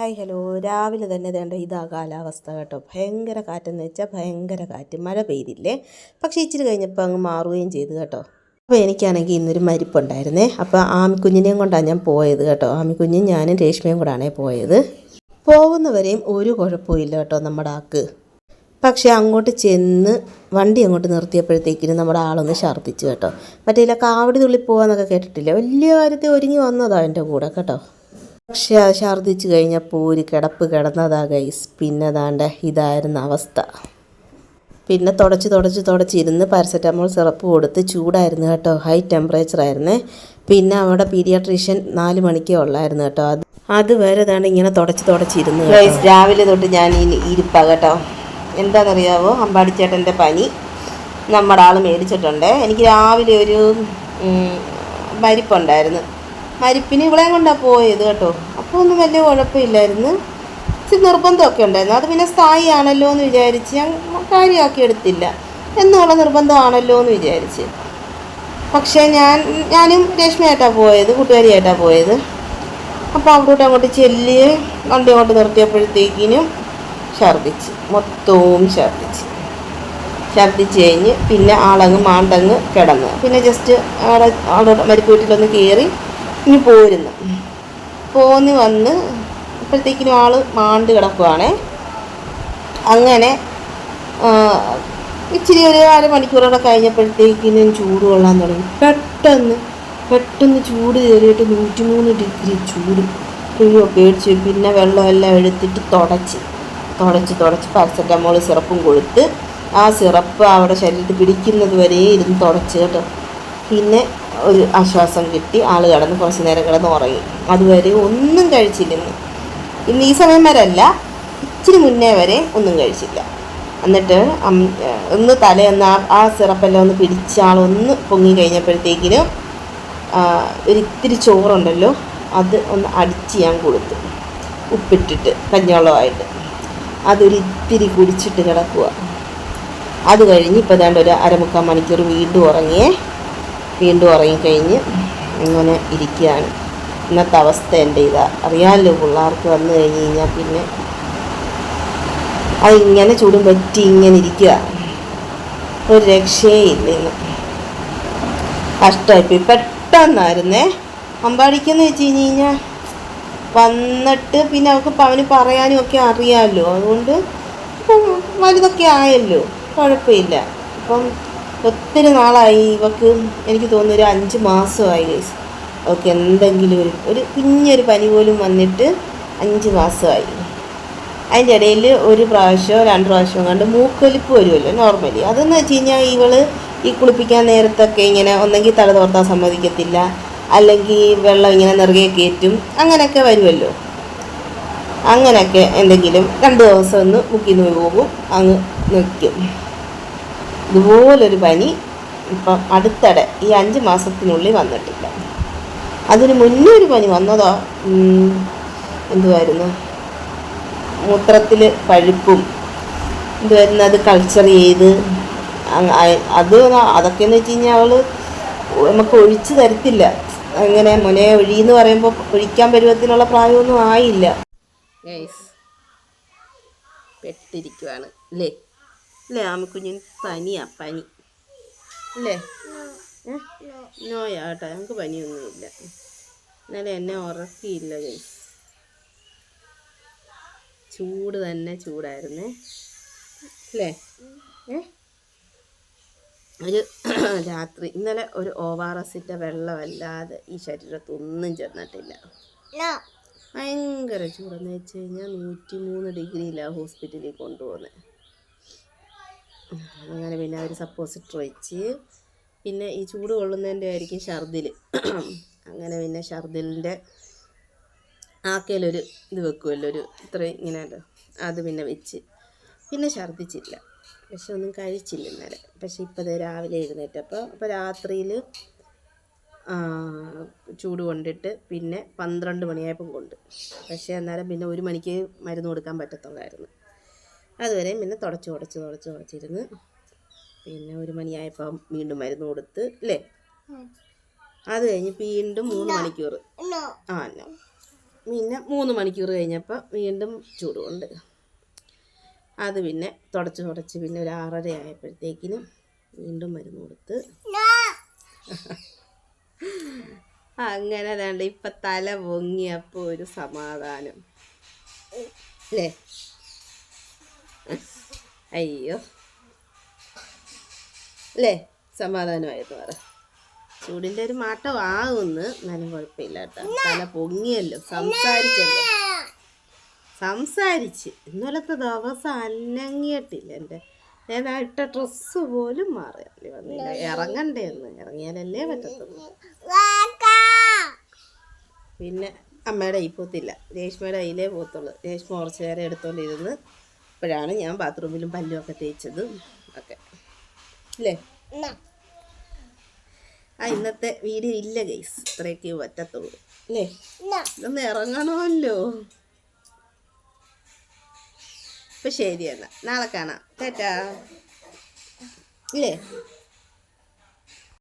Hi hello. രാവിലെ തന്നെ വേണ്ട ഇതാ കാലാവസ്ഥ കേട്ടോ. ഭയങ്കര കാറ്റെന്ന് വെച്ചാൽ ഭയങ്കര കാറ്റ്. മഴ പെയ്തില്ലേ? പക്ഷേ ഇച്ചിരി കഴിഞ്ഞപ്പോൾ അങ്ങ് മാറുകയും ചെയ്തു കേട്ടോ. അപ്പോൾ എനിക്കാണെങ്കിൽ ഇന്നൊരു മരിപ്പുണ്ടായിരുന്നേ അപ്പോൾ ആമിക്കുഞ്ഞിനെയും കൊണ്ടാണ് ഞാൻ പോയത് കേട്ടോ. ആമിക്കുഞ്ഞും ഞാനും രേഷ്മയും കൂടാണേ പോയത്. പോകുന്നവരെയും ഒരു കുഴപ്പമില്ല കേട്ടോ നമ്മുടെ ആക്ക്. പക്ഷേ അങ്ങോട്ട് ചെന്ന് വണ്ടി അങ്ങോട്ട് നിർത്തിയപ്പോഴത്തേക്കിനും നമ്മുടെ ആളൊന്ന് ഛർദ്ദിച്ചു കേട്ടോ. മറ്റേ കാവടി തുള്ളി പോകാന്നൊക്കെ കേട്ടിട്ടില്ല? വലിയ കാര്യത്തിൽ ഒരുങ്ങി വന്നതാണ് എന്റെ കൂടെ കേട്ടോ. പക്ഷെ അത് ഛർദ്ദിച്ചു കഴിഞ്ഞപ്പോൾ ഒരു കിടപ്പ് കിടന്നതാ ഗൈസ് പിന്നെ ദാണ്ട ഇതായിരുന്ന അവസ്ഥ. പിന്നെ തുടച്ച് തുടച്ച് തുടച്ചിരുന്ന് പാരസെറ്റമോൾ സിറപ്പ് കൊടുത്ത് ചൂടായിരുന്നു കേട്ടോ. ഹൈ ടെമ്പറേച്ചർ ആയിരുന്നേ. പിന്നെ അവിടെ പീഡിയാട്രീഷ്യൻ നാല് മണിക്കേ ഉള്ളായിരുന്നു കേട്ടോ. അത് അതുവരെ ദാണ്ട് ഇങ്ങനെ തുടച്ച് തുടച്ചിരുന്നു ഗൈസ് രാവിലെ തൊട്ട് ഞാൻ ഈ ഇരിപ്പാ കേട്ടോ. എന്താണെന്നറിയാവോ അമ്പാടിച്ചേട്ടന്റെ പനി. നമ്മുടെ ആൾ മേടിച്ചിട്ടുണ്ട്. എനിക്ക് രാവിലെ ഒരു പരിപ്പുണ്ടായിരുന്നു മരിപ്പിന് ഇവളെ കൊണ്ടാണ് പോയത് കേട്ടോ. അപ്പോൾ ഒന്നും വലിയ കുഴപ്പമില്ലായിരുന്നു. ഇച്ചിരി നിർബന്ധമൊക്കെ ഉണ്ടായിരുന്നു. അത് പിന്നെ സ്ഥായി ആണല്ലോ എന്ന് വിചാരിച്ച് ഞാൻ കാര്യമാക്കി എടുത്തില്ല. എന്നുള്ള നിർബന്ധമാണല്ലോ എന്ന് വിചാരിച്ച്. പക്ഷേ ഞാൻ ഞാനും രശ്മിയായിട്ടാണ് പോയത് കൂട്ടുകാരിയായിട്ടാണ് പോയത്. അപ്പോൾ അവിടോട്ട് അങ്ങോട്ട് ചെല്ലി വണ്ടി അങ്ങോട്ട് നിർത്തിയപ്പോഴത്തേക്കിനും ഛർദ്ദിച്ച് മൊത്തവും ഛർദ്ദിച്ച്. ഛർദ്ദിച്ച് കഴിഞ്ഞ് പിന്നെ ആളങ്ങ് മാണ്ടങ്ങ് കിടന്ന്. പിന്നെ ജസ്റ്റ് അവിടെ അവിടെ വീട്ടിലൊന്ന് കയറി ഇനി പോരുന്നു. പോന്ന് വന്ന് അപ്പോഴത്തേക്കിനും ആൾ മാണ്ട് കിടക്കുവാണേ. അങ്ങനെ ഇച്ചിരി ഒരു അരമണിക്കൂറോടെ കഴിഞ്ഞപ്പോഴത്തേക്കിനും ചൂട് കൊള്ളാൻ തുടങ്ങി. പെട്ടെന്ന് പെട്ടെന്ന് ചൂട് കയറിയിട്ട് നൂറ്റിമൂന്ന് ഡിഗ്രി ചൂട്. അയ്യോ പേടിച്ച്. പിന്നെ വെള്ളമെല്ലാം എടുത്തിട്ട് തുടച്ച്. തുടച്ച് തുടച്ച് പാരസെറ്റമോൾ സിറപ്പും കൊടുത്ത് ആ സിറപ്പ് അവിടെ ശരീരത്തിൽ പിടിക്കുന്നത് വരെ ഇരുന്ന് തുടച്ച് കേട്ടോ. പിന്നെ ഒരു ആശ്വാസം കിട്ടി. ആൾ കിടന്ന് കുറച്ച് നേരം കിടന്ന് ഉറങ്ങി. അതുവരെ ഒന്നും കഴിച്ചില്ലെന്ന്. ഇന്ന് ഈ സമയം വരെ അല്ല ഇച്ചിരി മുന്നേ വരെ ഒന്നും കഴിച്ചില്ല. എന്നിട്ട് ഒന്ന് തലേന്ന് ആ ആ സിറപ്പെല്ലാം ഒന്ന് പിടിച്ച് ആളൊന്ന് പൊങ്ങി കഴിഞ്ഞപ്പോഴത്തേക്കിനും ഒരിത്തിരി ചോറുണ്ടല്ലോ അത് ഒന്ന് അടിച്ച് ഞാൻ കൊടുത്തു. ഉപ്പിട്ടിട്ട് കഞ്ഞവെള്ളമായിട്ട്. അതൊരിത്തിരി കുടിച്ചിട്ട് കിടക്കുക അത് കഴിഞ്ഞ് ഇപ്പോൾ ഏതാണ്ട് ഒരു അരമുക്കാൽ മണിക്കൂർ വീണ്ടും ഉറങ്ങിയേ വീണ്ടും ഉറങ്ങിക്കഴിഞ്ഞ് ഇങ്ങനെ ഇരിക്കുകയാണ്. ഇന്നത്തെ അവസ്ഥ എന്റെ ഇതാ. അറിയാമല്ലോ പിള്ളേർക്ക് വന്നു കഴിഞ്ഞ് കഴിഞ്ഞാൽ പിന്നെ ഇങ്ങനെ ചൂടും പറ്റി ഇങ്ങനെ ഇരിക്കുക. ഒരു രക്ഷയില്ല ഇന്ന്. കഷ്ടമായിപ്പോയി പെട്ടെന്നായിരുന്നേ. അമ്പാടിക്കെന്ന് വെച്ച് കഴിഞ്ഞ് കഴിഞ്ഞാൽ വന്നിട്ട് പിന്നെ അവൾക്ക് ഇപ്പം അവന് പറയാനും ഒക്കെ അറിയാമല്ലോ. അതുകൊണ്ട് വലുതൊക്കെ ആയല്ലോ. കുഴപ്പമില്ല. ഇപ്പം ഒത്തിരി നാളായി? ഇവക്ക് എനിക്ക് തോന്നുന്നു ഒരു അഞ്ച് മാസമായി ഗൈസ് ഓക്കെ എന്തെങ്കിലും ഒരു ഒരു കുഞ്ഞൊരു പനി പോലും വന്നിട്ട് അഞ്ച് മാസമായി. അതിന്റെ ഇടയിൽ ഒരു പ്രാവശ്യമോ രണ്ട് പ്രാവശ്യമോ കണ്ട് മൂക്കൊലിപ്പ് വരുമല്ലോ നോർമലി അതെന്ന് വെച്ച് കഴിഞ്ഞാൽ ഇവൾ ഈ കുളിപ്പിക്കാൻ നേരത്തൊക്കെ ഇങ്ങനെ ഒന്നെങ്കിൽ തല തോർത്താൻ സമ്മതിക്കത്തില്ല അല്ലെങ്കിൽ വെള്ളം ഇങ്ങനെ നിറയെ കയറ്റും അങ്ങനെയൊക്കെ വരുമല്ലോ. അങ്ങനെയൊക്കെ എന്തെങ്കിലും രണ്ട് ദിവസം ഒന്ന് മുക്കിന്ന് പോകും അങ്ങ് നിൽക്കും. ഇതുപോലൊരു പനി ഇപ്പം അടുത്തിടെ ഈ അഞ്ച് മാസത്തിനുള്ളിൽ വന്നിട്ടില്ല. അതിന് മുന്നേ ഒരു പനി വന്നതോ എന്തുവായിരുന്നു? മൂത്രത്തിൽ പഴുപ്പും എന്തുവായിരുന്നു അത് കൾച്ചർ ചെയ്ത് അത് അതൊക്കെയെന്ന് വെച്ച് കഴിഞ്ഞാൽ അവൾ നമുക്ക് ഒഴിച്ചു തരത്തില്ല. അങ്ങനെ മുനെ ഒഴിയെന്ന് പറയുമ്പോൾ ഒഴിക്കാൻ പരുവത്തിനുള്ള പ്രായമൊന്നും ആയില്ല. പെട്ടിരിക്കുവാണ് അല്ലേ അല്ലേ ആമക്കുഞ്ഞിന് പനിയാ പനി അല്ലേ? നോയാ കേട്ടോ ഞങ്ങൾക്ക് പനിയൊന്നുമില്ല ഇന്നലെ എന്നെ ഉറക്കിയില്ല ഗൈസ് ചൂട് തന്നെ ചൂടായിരുന്നേ അല്ലേ ഒരു രാത്രി ഇന്നലെ ഒരു ഒ ആർ എസിന്റെ വെള്ളമല്ലാതെ ഈ ശരീരത്തൊന്നും ചെന്നിട്ടില്ല. ഭയങ്കര ചൂടെന്ന് വെച്ച് കഴിഞ്ഞാൽ നൂറ്റി മൂന്ന് ഡിഗ്രിയിലാണ് ഹോസ്പിറ്റലിൽ കൊണ്ടുപോകുന്നത് അങ്ങനെ പിന്നെ അവർ സപ്പോസിറ്റർ വെച്ച്. പിന്നെ ഈ ചൂട് കൊള്ളുന്നതിന്റെ ആയിരിക്കും ഛർദിൽ അങ്ങനെ പിന്നെ ഛർദിലിന്റെ ആക്കയിലൊരു ഇത് വെക്കുമല്ലോ ഒരു ഇത്ര ഇങ്ങനെ അത് പിന്നെ വെച്ച്. പിന്നെ ഛർദ്ദിച്ചില്ല പക്ഷെ ഒന്നും കഴിച്ചില്ല ഇന്നലെ. പക്ഷെ ഇപ്പോൾ രാവിലെ എഴുന്നേറ്റപ്പോൾ അപ്പോൾ രാത്രിയിൽ ചൂട് കൊണ്ടിട്ട് പിന്നെ പന്ത്രണ്ട് മണിയായപ്പം കൊണ്ട്. പക്ഷേ അന്നേരം പിന്നെ ഒരു മണിക്ക് മരുന്ന് കൊടുക്കാൻ പറ്റത്തുള്ളായിരുന്നു. അതുവരെയും പിന്നെ തുടച്ച് തുടച്ച് തുടച്ച് തുടച്ചിരുന്ന് പിന്നെ ഒരു മണിയായപ്പം വീണ്ടും മരുന്ന് കൊടുത്ത് അല്ലേ അത് കഴിഞ്ഞ് വീണ്ടും മൂന്ന് മണിക്കൂർ ആ നോ പിന്നെ മൂന്ന് മണിക്കൂർ കഴിഞ്ഞപ്പോൾ വീണ്ടും ചൂടുകൊണ്ട്. അത് പിന്നെ തുടച്ച് തുടച്ച് പിന്നെ ഒരു ആറര ആയപ്പോഴത്തേക്കിനും വീണ്ടും മരുന്ന് കൊടുത്ത്. അങ്ങനെ വേണ്ട ഇപ്പം തല പൊങ്ങിയപ്പോൾ ഒരു സമാധാനം. അല്ലേ അയ്യോ. അല്ലേ സമാധാനമായിരുന്നു പറ. ചൂടിന്റെ ഒരു മാറ്റം ആകുമെന്ന് എന്നാലും കുഴപ്പമില്ല കേട്ടോ. തല പൊങ്ങിയല്ലോ. സംസാരിച്ചല്ലോ. സംസാരിച്ച്. ഇന്നലത്തെ ദിവസം അനങ്ങിയിട്ടില്ല എന്റെ. ഞാൻ ഇട്ട ഡ്രസ്സ് പോലും മാറി വന്നില്ല. ഇറങ്ങണ്ടേ എന്ന്. ഇറങ്ങിയാലല്ലേ പറ്റത്തുള്ളൂ. പിന്നെ അമ്മയുടെ കയ്യിൽ പോത്തില്ല. രേഷ്മയുടെ കയ്യിലേ പോത്തുള്ളൂ. രേഷ്മ കുറച്ച് നേരം എടുത്തോണ്ടിരുന്ന് ഇപ്പോഴാണ് ഞാൻ ബാത്റൂമിലും പല്ലുമൊക്കെ തേച്ചതും. ഒക്കെ അല്ലേ ആ ഇന്നത്തെ വീഡിയോ ഇല്ല ഗൈസ് ഇത്രയൊക്കെ പറ്റത്തുള്ളൂ. അല്ലേ ഇതൊന്ന് ഇറങ്ങണമല്ലോ. ഇപ്പൊ ശരി എന്നാ. നാളെ കാണാം. ടാറ്റാ. ഇല്ലേ?